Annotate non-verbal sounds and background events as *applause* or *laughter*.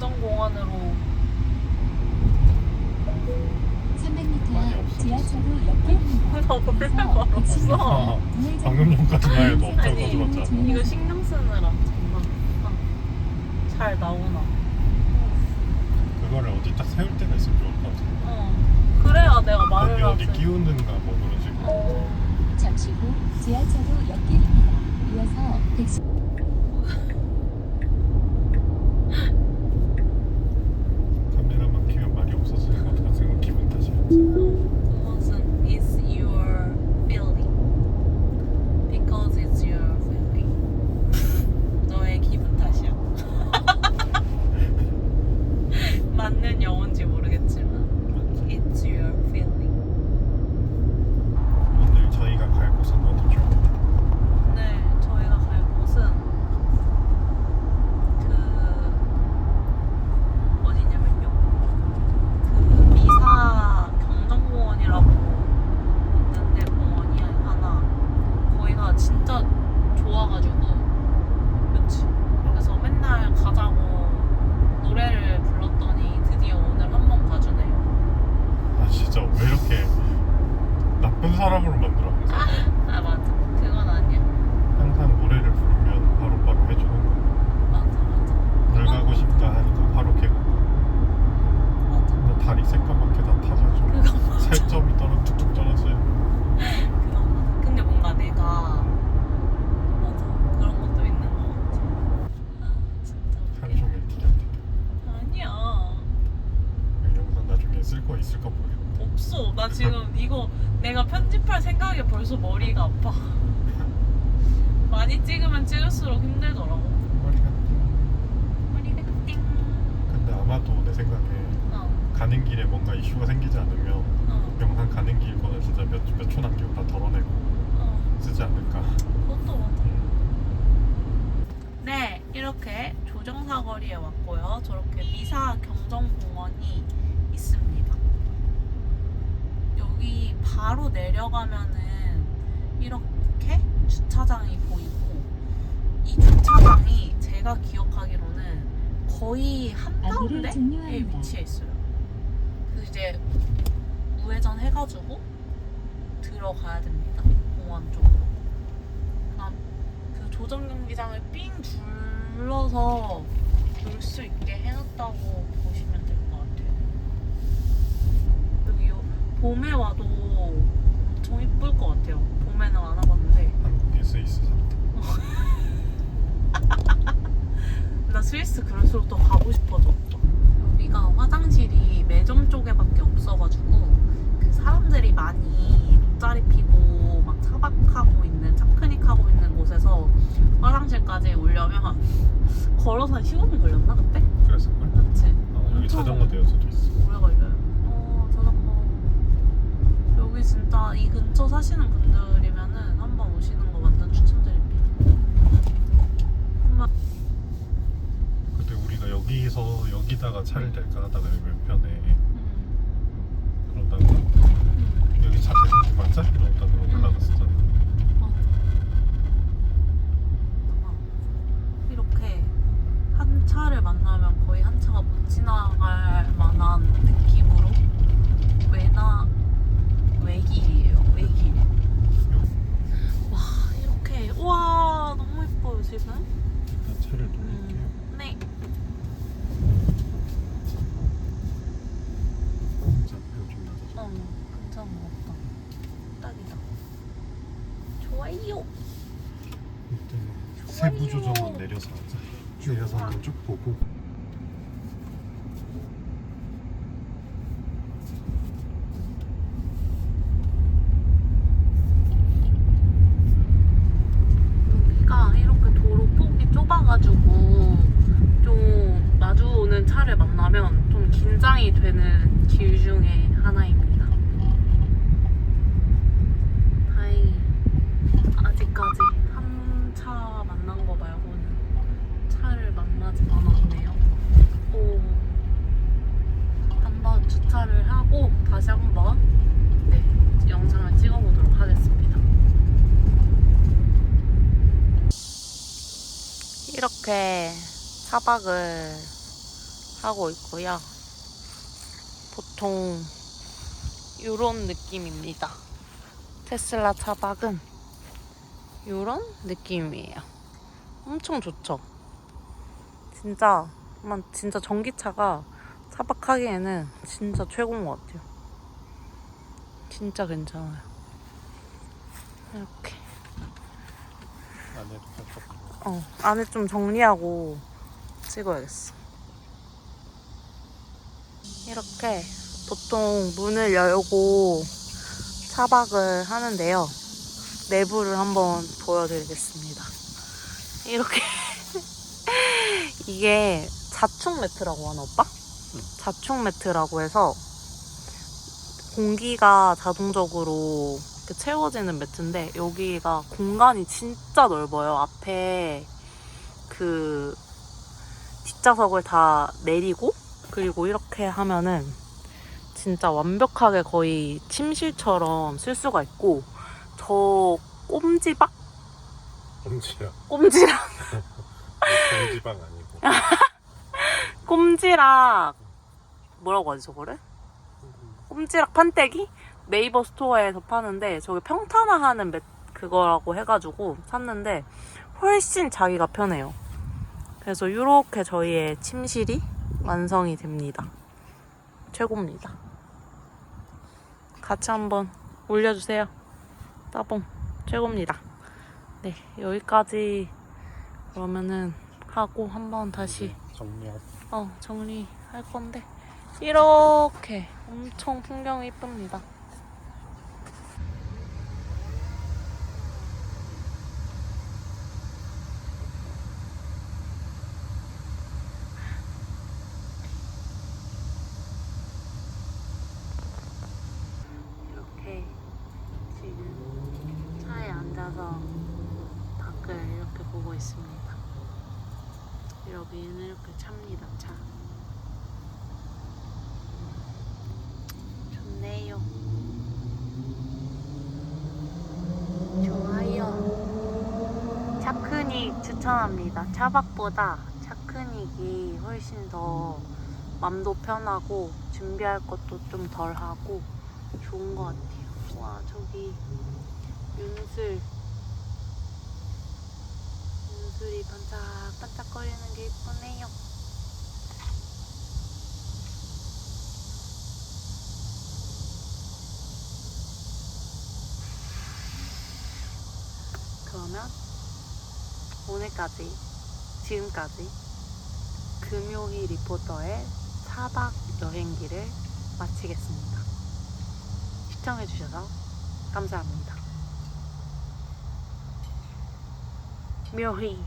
감정공원으로 300m 지하철로 옆에 방금 전까지만 해도 엄청 아니, 가져갔잖아. 이거 신경 쓰느라 정말 잘 나오나. 그거를 어디 딱 세울 때가 있으면 좋을 것 같아. 어. 그래야 내가 말을 하지. 어디 끼우는가 뭐 그런 식으로. 잠시 후 지하철로 옆길입니다. 이어서 백신. 모르겠지만 맞지? it's your feeling 오늘 저희가 갈 곳은 어디 18 생각에 벌써 머리가 아파. *laughs* 많이 찍으면 찍을수록 힘들더라고. 머리가 머리가 띵. 근데 아마도 내 생각에 어. 가는 길에 뭔가 이슈가 생기지 않으면 어. 영상 가는 길 거는 진짜 몇몇초 남기고 다 덜어내고 어. 쓰지 않을까. 그것도 맞아. 음. 네, 이렇게 조정사 거리에 왔고요. 저렇게 미사 경정공원이 있습니다. 여기 바로 내려가면은 이렇게 주차장이 보이고 이 주차장이 제가 기억하기로는 거의 한가운데에. 위치해 있어요. 그 이제 우회전 해가지고 들어가야 됩니다. 공원 쪽으로. 그다음 그 조정 경기장을 삥 둘러서 놀 수 있게 해놨다고 보시면 될 것 같아요. 여기 요- 봄에 와도 엄청 이쁠 것 같아요. 봄에는 안 와봤는데 한국의 스위스 상태. *laughs* 나 스위스 그럴수록 더 가고 싶어졌다. 여기가 화장실이 매점 쪽에밖에 없어가지고 그 사람들이 많이 돗자리 피고 막 차박하고 있는 차크닉하고 있는 곳에서 화장실까지 오려면 걸어서 한 15분 걸렸나 그때? 그랬을 걸. 그치? 아, 여기 자전거 대여 수도 있어. 오래 걸려요. 여기 진짜 이 근처 사시는 분들이면은 한번 오시는 거 완전 추천드립니다. 한번 그때 우리가 여기서 여기다가 차를 댈까 하다가 여기 왼편에 음, 그러다가 음. 여기 차 대는 게 맞아? 이러다가 올라갔었잖아. 맞아. 이렇게 한 차를 만나면 거의 한 차가 못 지나갈 만한 느낌으로 외나 외길이에요. 외길. 와 이렇게 와 너무 예뻐요 지금. 일단 차를 돌릴게요. 음, 네. 자, 요즘 낮아져. 어 괜찮은 것 같다. 딱이다. 좋아요. 이때 세부 조정은 내려서. 내려서 한번 쭉 보고. 여기가 이렇게 도로 폭이 좁아가지고 좀 마주오는 차를 만나면 좀 긴장이 되는 길 중에 하나입니다. 다행히 아직까지 한 차 만난 거 말고는 차를 만나지 않았네요. 오, 한번 주차를 하고 다시 한번 네, 영상을 찍어보도록 하겠습니다. 이렇게 차박을 하고 있고요. 보통 이런 느낌입니다. 테슬라 차박은 이런 느낌이에요. 엄청 좋죠? 진짜, 만 진짜 전기차가 차박하기에는 진짜 최고인 것 같아요. 진짜 괜찮아요. 이렇게. 어, 안에 좀 정리하고 찍어야겠어. 이렇게 보통 문을 열고 차박을 하는데요. 내부를 한번 보여드리겠습니다. 이렇게 *laughs* 이게 자충 매트라고 하나 오빠? 자충 매트라고 해서 공기가 자동적으로 채워지는 매트인데 여기가 공간이 진짜 넓어요. 앞에 그 뒷좌석을 다 내리고 그리고 이렇게 하면은 진짜 완벽하게 거의 침실처럼 쓸 수가 있고 저 꼼지박? 엄지야 꼼지락 경지방 아니고 *laughs* 꼼지락 뭐라고 하지 저거를? 꼼지락 판때기? 네이버 스토어에서 파는데 저기 평탄화하는 매- 그거라고 해가지고 샀는데 훨씬 자기가 편해요. 그래서 이렇게 저희의 침실이 완성이 됩니다. 최고입니다. 같이 한번 올려주세요. 따봉 최고입니다. 네 여기까지 그러면은 하고 한번 다시 정리하고 어, 정리할 건데 이렇게 엄청 풍경이 이쁩니다. 이렇게 지금 차에 앉아서 밖을 이렇게 보고 있습니다. 여기는 이렇게 찹니다, 차. 좋네요. 좋아요. 차크닉 추천합니다. 차박보다 차크닉이 훨씬 더 맘도 편하고 준비할 것도 좀 덜 하고 좋은 것 같아요. 와, 저기 윤슬. 윤슬이 반짝반짝거리는 게 예쁘네요. 그러면 오늘까지 지금까지 금요일 리포터의 차박 여행기를 마치겠습니다. 시청해주셔서 감사합니다. 묘희